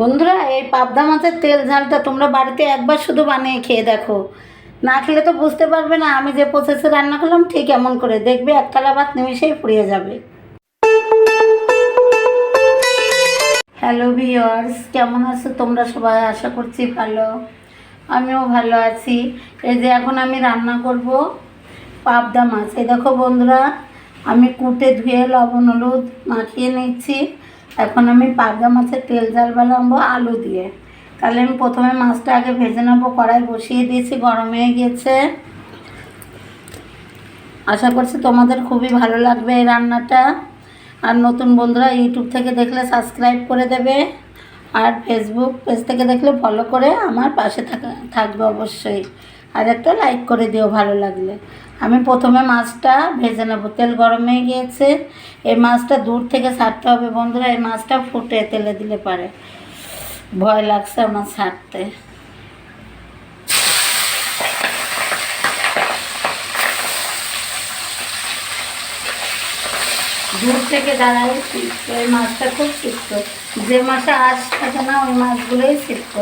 বন্ধুরা, এই পাবদা মাছের তেল ঝালটা তোমরা বাড়িতে একবার শুধু বানিয়ে খেয়ে দেখো। না খেলে তো বুঝতে পারবে না, আমি যে প্রসেসে রান্না করলাম ঠিক এমন করে দেখবে এক থালা ভাত নিমিশেই ফুরিয়ে যাবে। হ্যালো ভিওয়ার্স কেমন আছো তোমরা সবাই? আশা করছি ভালো। আমিও ভালো আছি। এই যে এখন আমি রান্না করব পাবদা মাছ। এই দেখো বন্ধুরা, আমি কুটে ধুয়ে লবণ, হলুদ মাখিয়ে নিচ্ছি। এখন আমি পাবদা মাছের তেল জাল বানাবো, আলু দিয়ে। তাহলে আমি প্রথমে মাছটা আগে ভেজে নেব, কড়াই বসিয়ে দিয়েছি, গরম হয়ে গিয়েছে। আশা করছি তোমাদের খুবই ভালো লাগবে এই রান্নাটা। আর নতুন বন্ধুরা ইউটিউব থেকে দেখলে সাবস্ক্রাইব করে দেবে। আর ফেসবুক পেজ থেকে দেখলে ফলো করে আমার পাশে থাকা থাকবে অবশ্যই। আর একটা লাইক করে দিও, ভালো লাগলে। আমি প্রথমে মাছটা ভেজে নেব। তেল গরম হয়ে গিয়েছে। এই মাছটা দূর থেকে ছাড়তে হবে বন্ধুরা। এই মাছটা ফুটে তেলে দিলে পারে। ভয় লাগছে আমার ছাড়তে। দূর থেকে দাঁড়াই শিখতো এই মাছটা খুব শিখতো যে মাছে আঁশ থাকে না, ওই মাছগুলোই শিখতো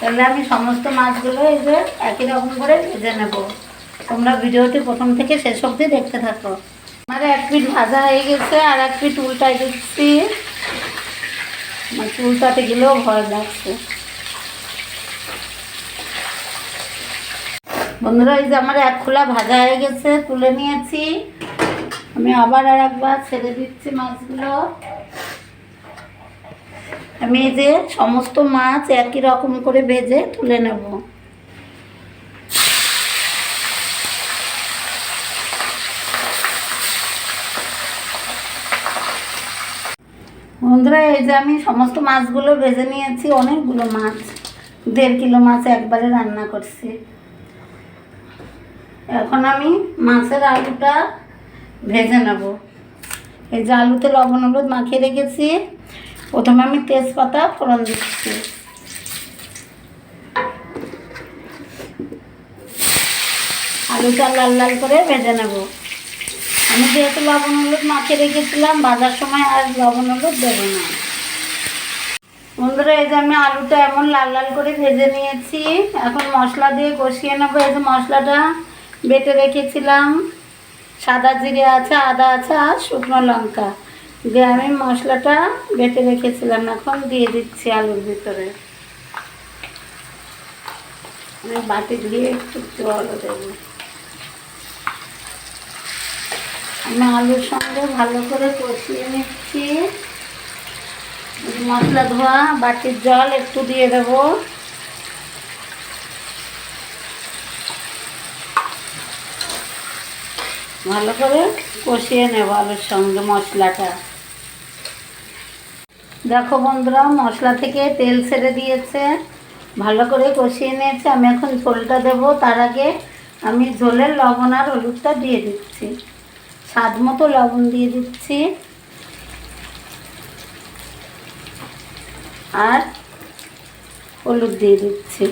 তাহলে আমি সমস্ত মাছগুলো এই যে একই রকম করে ভেজে নেব। তোমরা ভিডিওটি প্রথম থেকে শেষ অবধি দেখতে থাকো। আমার এক পিঠ ভাজা হয়ে গেছে আর এক পিঠ উল্টাই দিচ্ছি। মানে উল্টাতে গেলেও ভয় লাগছে। বন্ধুরা, এই যে আমার এক খোলা ভাজা হয়ে গেছে, তুলে নিয়েছি। আমি আবার আর একবার ছেড়ে দিচ্ছি মাছগুলো। যে সমস্ত মাছ একই রকম করে ভেজে তুলে নেব। বন্ধুরা, এই যে আমি সমস্ত মাছগুলো ভেজে নিয়েছি, অনেকগুলো মাছ, দেড় কিলো মাছ একবারে রান্না করছি। এখন আমি মাছের আলুটা ভেজে নেব। এই যে আলুতে লবণ হলুদ মাখিয়ে রেখেছি। প্রথমে আমি তেজপাতা, ফোড়ন দিচ্ছি। আলুটা লাল লাল করে ভেজে নেব। আমি যেহেতু লবণ হলুদ মাখিয়ে রেখেছিলাম বাজার সময় আর লবণ হলুদ দেবো না। বন্ধুরা, এই যে আমি আলুটা এমন লাল লাল করে ভেজে নিয়েছি। এখন মশলা দিয়ে কষিয়ে নেব। এই যে মশলাটা বেটে রেখেছিলাম। সাদা জিরে আছে, আদা আছে আর শুকনো লঙ্কা। দিয়ে আমি মশলাটা বেটে রেখেছিলাম, এখন দিয়ে দিচ্ছি আলুর ভিতরে। আমি বাটি দিয়ে একটু জল দেবো। আমি আলুর সঙ্গে ভালো করে কষিয়ে নিচ্ছি। মশলা ধোয়া, বাটির জল একটু দিয়ে দেবো। ভালো করে কষিয়ে নেব আলুর সঙ্গে মশলাটা। দেখো বন্ধুরা, মশলা থেকে তেল ছেড়ে দিয়েছে, ভালো করে কষিয়ে নিয়েছে। আমি এখন ঝোলটা দেবো, তার আগে আমি ঝোলের লবণ আর হলুদটা দিয়ে দিচ্ছি। স্বাদ মতো লবণ দিয়ে দিচ্ছি। আর হলুদ দিয়ে দিচ্ছি।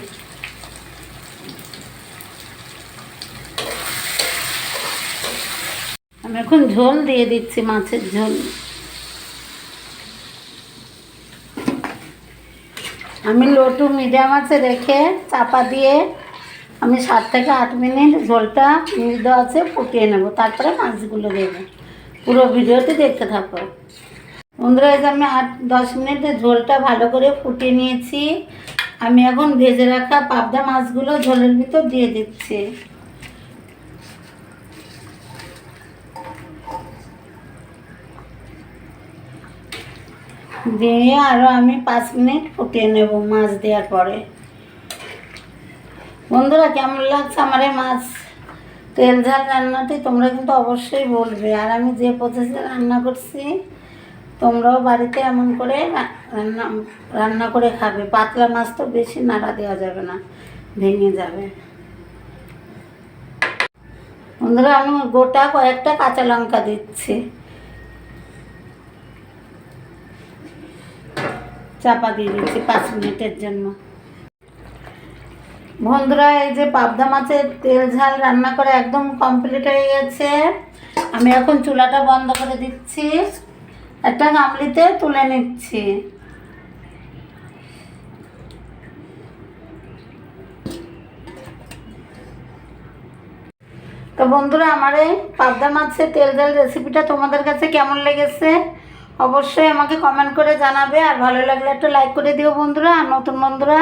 আমি এখন ঝোল দিয়ে দিচ্ছি, মাছের ঝোল। আমি লোটু মিডিয়াম আছে রেখে চাপা দিয়ে আমি সাত থেকে আট মিনিট ঝোলটা মৃদ আছে ফুটিয়ে নেব। তারপরে মাছগুলো দেবো। পুরো ভিডিওতে দেখতে থাকো। বন্ধুরা আমি আট দশ মিনিটে ঝোলটা ভালো করে ফুটিয়ে নিয়েছি। আমি এখন ভেজে রাখা পাবদা মাছগুলো ঝোলের ভিতর দিয়ে দিচ্ছি। দিয়ে আরও আমি পাঁচ মিনিট ফুটিয়ে নেব মাছ দেওয়ার পরে। বন্ধুরা, কেমন লাগছে আমার এই মাছ? তেল ঝাল রান্নাটি তোমরা কিন্তু অবশ্যই বলবে। আর আমি যে প্রসেসে রান্না করছি, তোমরাও বাড়িতে এমন করে রান্না রান্না করে খাবে। পাতলা মাছ তো বেশি নাড়া দেওয়া যাবে না, ভেঙে যাবে। বন্ধুরা, আমি গোটা কয়েকটা কাঁচা লঙ্কা দিচ্ছি। চাপা দিয়ে দিচ্ছি পাঁচ মিনিটের জন্য। বন্ধুরা, এই যে পাবদা মাছের তেল ঝাল রান্না করে একদম কমপ্লিট হয়ে গেছে। আমি এখন চুলাটা বন্ধ করে দিচ্ছি। একটা গামলিতে তুলে নিচ্ছি। তো বন্ধুরা, আমার এই পাবদা মাছের তেল ঝাল রেসিপিটা তোমাদের কাছে কেমন লেগেছে? অবশ্যই আমাকে কমেন্ট করে জানাবে। আর ভালো লাগলে একটু লাইক করে দিও বন্ধুরা। আর নতুন বন্ধুরা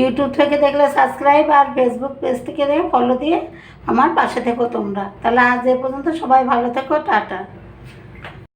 ইউটিউব থেকে দেখলে সাবস্ক্রাইব আর ফেসবুক পেজ থেকে ফলো দিয়ে আমার পাশে থেকো তোমরা। তাহলে আজ এ পর্যন্ত সবাই ভালো থেকো, টাটা।